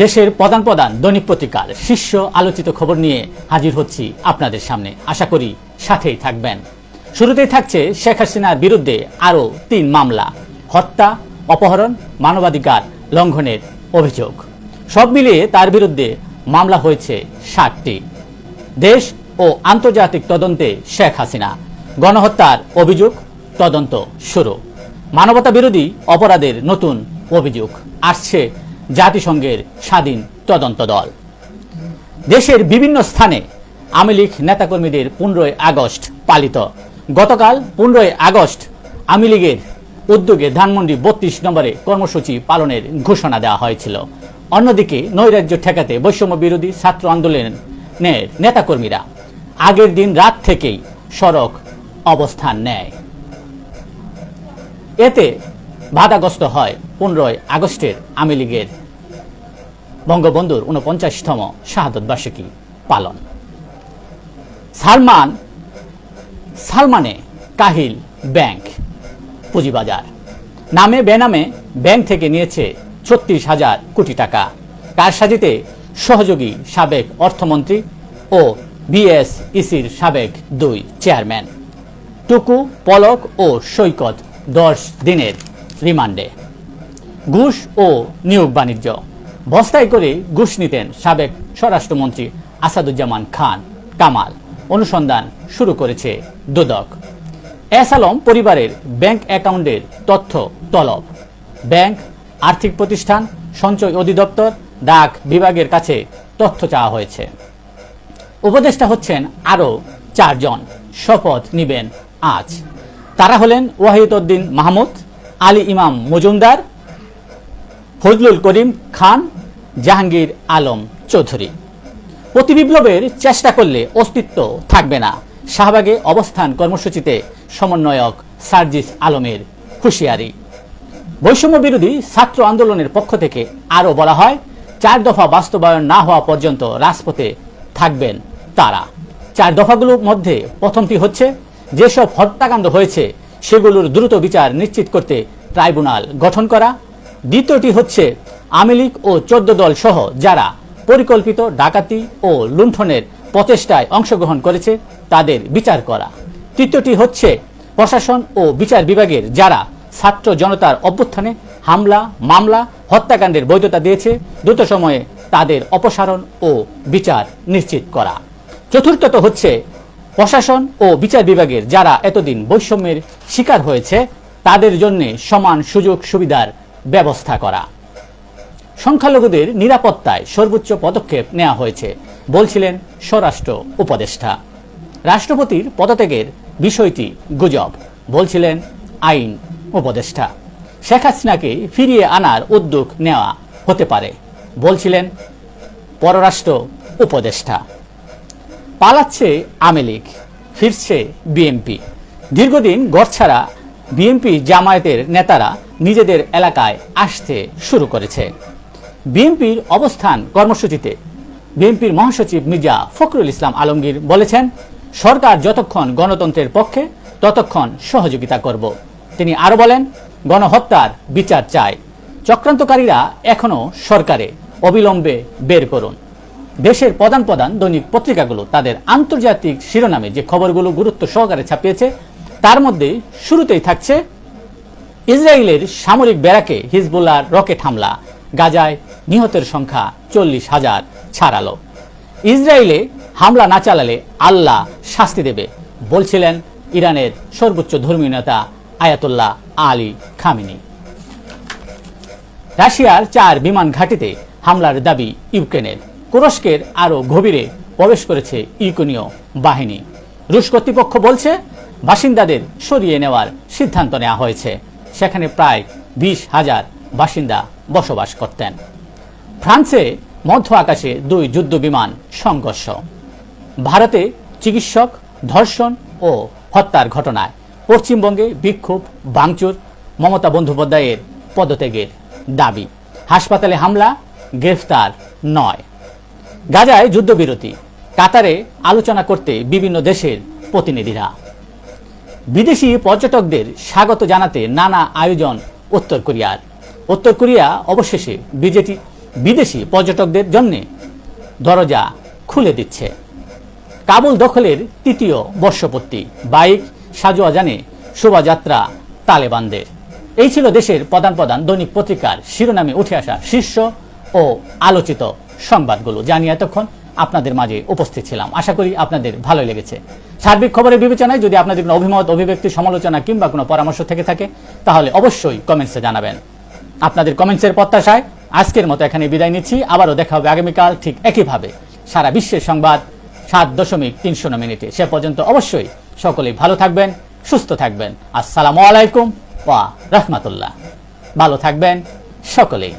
দেশের প্রধান প্রধান দৈনিক পত্রিকার শীর্ষ আলোচিত খবর নিয়ে হাজির হচ্ছি আপনাদের সামনে। আশা করি সাথেই থাকবেন। শুরুতেই থাকছে শেখ হাসিনার বিরুদ্ধে আরও তিন মামলা। হত্যা, অপহরণ, মানবাধিকার লঙ্ঘনের অভিযোগ। সব মিলিয়ে তার বিরুদ্ধে মামলা হয়েছে ষাটটি। দেশ ও আন্তর্জাতিক তদন্তে শেখ হাসিনা। গণহত্যার অভিযোগ, তদন্ত শুরু। মানবতা বিরোধী অপরাধের নতুন অভিযোগ। আসছে জাতিসংঘের স্বাধীন তদন্ত দল। দেশের বিভিন্ন স্থানে আওয়ামী লীগ নেতাকর্মীদের পনেরোই আগস্ট পালিত। গতকাল পনেরোই আগস্ট আওয়ামী লীগের উদ্যোগে ধানমন্ডি বত্রিশ নম্বরে কর্মসূচি পালনের ঘোষণা দেওয়া হয়েছিল। অন্যদিকে নৈরাজ্য ঠেকাতে বৈষম্য বিরোধী ছাত্র আন্দোলনের নেতাকর্মীরা আগের দিন রাত থেকেই সড়ক অবস্থান নেয়। এতে বাধাগ্রস্ত হয় পনেরোই আগস্টের আওয়ামী লীগের। বঙ্গবন্ধুর উনপঞ্চাশতম শাহাদত বার্ষিকী পালন। সালমান সালমানে কাহিল ব্যাংক, পুঁজিবাজার। নামে বেনামে ব্যাংক থেকে নিয়েছে ছত্রিশ হাজার কোটি টাকা। কারসাজিতে সহযোগী সাবেক অর্থমন্ত্রী ও বিএসইসির সাবেক দুই চেয়ারম্যান। টুকু, পলক ও সৈকত দশ দিনের রিমান্ডে। ঘুষ ও নিয়োগ বাণিজ্য। বস্তায় করে ঘুষ নিতেন সাবেক স্বরাষ্ট্রমন্ত্রী আসাদুজ্জামান খান। কামাল। অনুসন্ধান শুরু করেছে দুদক। এস আলম পরিবারের ব্যাংক অ্যাকাউন্টের তথ্য তলব। ব্যাংক, আর্থিক প্রতিষ্ঠান, সঞ্চয় অধিদপ্তর, ডাক বিভাগের কাছে তথ্য চাওয়া হয়েছে। উপদেষ্টা হচ্ছেন আরও চারজন। শপথ নিবেন আজ। তারা হলেন ওয়াহিদউদ্দিন মাহমুদ আলী ইমাম মজুমদার, ফজলুল করিম খান, জাহাঙ্গীর আলম চৌধুরী। প্রতিবিপ্লবের চেষ্টা করলে অস্তিত্ব থাকবে না। শাহবাগে অবস্থান কর্মসূচিতে সমন্বয়ক সার্জিস আলমের হুঁশিয়ারি। বৈষম্য বিরোধী ছাত্র আন্দোলনের পক্ষ থেকে আরও বলা হয়, চার দফা বাস্তবায়ন না হওয়া পর্যন্ত রাজপথে থাকবেন তারা। চার দফাগুলোর মধ্যে প্রথমটি হচ্ছে, যেসব হত্যাকাণ্ড হয়েছে সেগুলোর দ্রুত বিচার নিশ্চিত করতে ট্রাইব্যুনাল গঠন করা। দ্বিতীয়টি হচ্ছে আওয়ামী লীগ ও চোদ্দ দল সহ যারা পরিকল্পিত ডাকাতি ও লুণ্ঠনের প্রচেষ্টায় অংশগ্রহণ করেছে, তাদের বিচার করা। তৃতীয়টি হচ্ছে প্রশাসন ও বিচার বিভাগের যারা ছাত্র জনতার অভ্যুত্থানে হামলা, মামলা, হত্যাকাণ্ডের বৈধতা দিয়েছে, দ্রুত সময়ে তাদের অপসারণ ও বিচার নিশ্চিত করা। চতুর্থত হচ্ছে প্রশাসন ও বিচার বিভাগের যারা এতদিন বৈষম্যের শিকার হয়েছে, তাদের জন্য সমান সুযোগ সুবিধার ব্যবস্থা করা। সংখ্যালঘুদের নিরাপত্তায় সর্বোচ্চ পদক্ষেপ নেওয়া হয়েছে, বলছিলেন স্বরাষ্ট্র উপদেষ্টা। রাষ্ট্রপতির পদত্যাগের বিষয়টি গুজব, বলছিলেন আইন উপদেষ্টা। শেখ হাসিনাকে ফিরিয়ে আনার উদ্যোগ নেওয়া হতে পারে, বলছিলেন পররাষ্ট্র উপদেষ্টা। পালাচ্ছে আওয়ামী লীগ, ফিরছে বিএনপি। দীর্ঘদিন গড়ছাড়া বিএনপি জামায়াতের নেতারা নিজেদের এলাকায় আসতে শুরু করেছে। বিএনপির অবস্থান কর্মসূচিতে, বিএনপির মহাসচিব মির্জা ফখরুল ইসলাম আলমগীর বলেছেন, সরকার যতক্ষণ গণতন্ত্রের পক্ষে, ততক্ষণ সহযোগিতা করব। তিনি আরও বলেন, গণহত্যার বিচার চায় চক্রান্তকারীরা এখনও সরকারে, অবিলম্বে বের করুন। দেশের প্রধান প্রধান দৈনিক পত্রিকাগুলো তাদের আন্তর্জাতিক শিরোনামে যে খবরগুলো গুরুত্ব সহকারে ছাপিয়েছে, তার মধ্যে শুরুতেই থাকছে, ইসরায়েলের সামরিক ব্যারাকে হিজবুল্লাহর রকেট হামলা, গাজায় নিহতের সংখ্যা চল্লিশ হাজার ছাড়ালো। ইসরায়েলে হামলা না চালালে আল্লাহ শাস্তি দেবে, বলছিলেন ইরানের সর্বোচ্চ ধর্মীয় নেতা আয়াতুল্লাহ আলী খামিনি। রাশিয়ার চার বিমান ঘাঁটিতে হামলার দাবি ইউক্রেনের। তুরস্কের আরও গভীরে প্রবেশ করেছে ইউক্রেনীয় বাহিনী। রুশ কর্তৃপক্ষ বলছে, বাসিন্দাদের সরিয়ে নেওয়ার সিদ্ধান্ত নেওয়া হয়েছে। সেখানে প্রায় বিশ হাজার বাসিন্দা বসবাস করতেন। ফ্রান্সে মধ্য আকাশে দুই যুদ্ধ বিমান সংঘর্ষ। ভারতে চিকিৎসক, ধর্ষণ ও হত্যার ঘটনায় পশ্চিমবঙ্গে বিক্ষোভ, ভাঙচুর, মমতা বন্দ্যোপাধ্যায়ের পদত্যাগের দাবি। হাসপাতালে হামলা, গ্রেফতার নয়। গাজায় যুদ্ধবিরতি। কাতারে আলোচনা করতে বিভিন্ন দেশের প্রতিনিধিরা। বিদেশি পর্যটকদের স্বাগত জানাতে নানা আয়োজন উত্তর কোরিয়ার। উত্তর কোরিয়া অবশেষে বিজেপি বিদেশি পর্যটকদের জন্য দরজা খুলে দিচ্ছে। কাবুল দখলের তৃতীয় বর্ষপূর্তি। বাইক সাজোয়া জানে শোভাযাত্রা তালেবানদের। এই ছিল দেশের প্রধান প্রধান দৈনিক পত্রিকার শিরোনামে উঠে আসা শীর্ষ ও আলোচিত সংবাদগুলো জানিয়ে এতক্ষণ আপনাদের মাঝে উপস্থিত ছিলাম। আশা করি আপনাদের ভালো লেগেছে। সার্বিক খবরের বিবেচনায় যদি আপনাদের কোনো অভিমত, অভিব্যক্তি, সমালোচনা কিংবা কোনো পরামর্শ থেকে থাকে, তাহলে অবশ্যই কমেন্টসে জানাবেন। আপনাদের কমেন্টসের প্রত্যাশায় আজকের মতো এখানে বিদায় নিচ্ছি। আবারও দেখা হবে আগামীকাল ঠিক একইভাবে। সারা বিশ্বের সংবাদ সাত দশমিক তিন শূন্য মিনিটে। সে পর্যন্ত অবশ্যই সকলেই ভালো থাকবেন, সুস্থ থাকবেন। আসসালামু আলাইকুম ওয়া রহমাতুল্লাহ। ভালো থাকবেন সকলেই।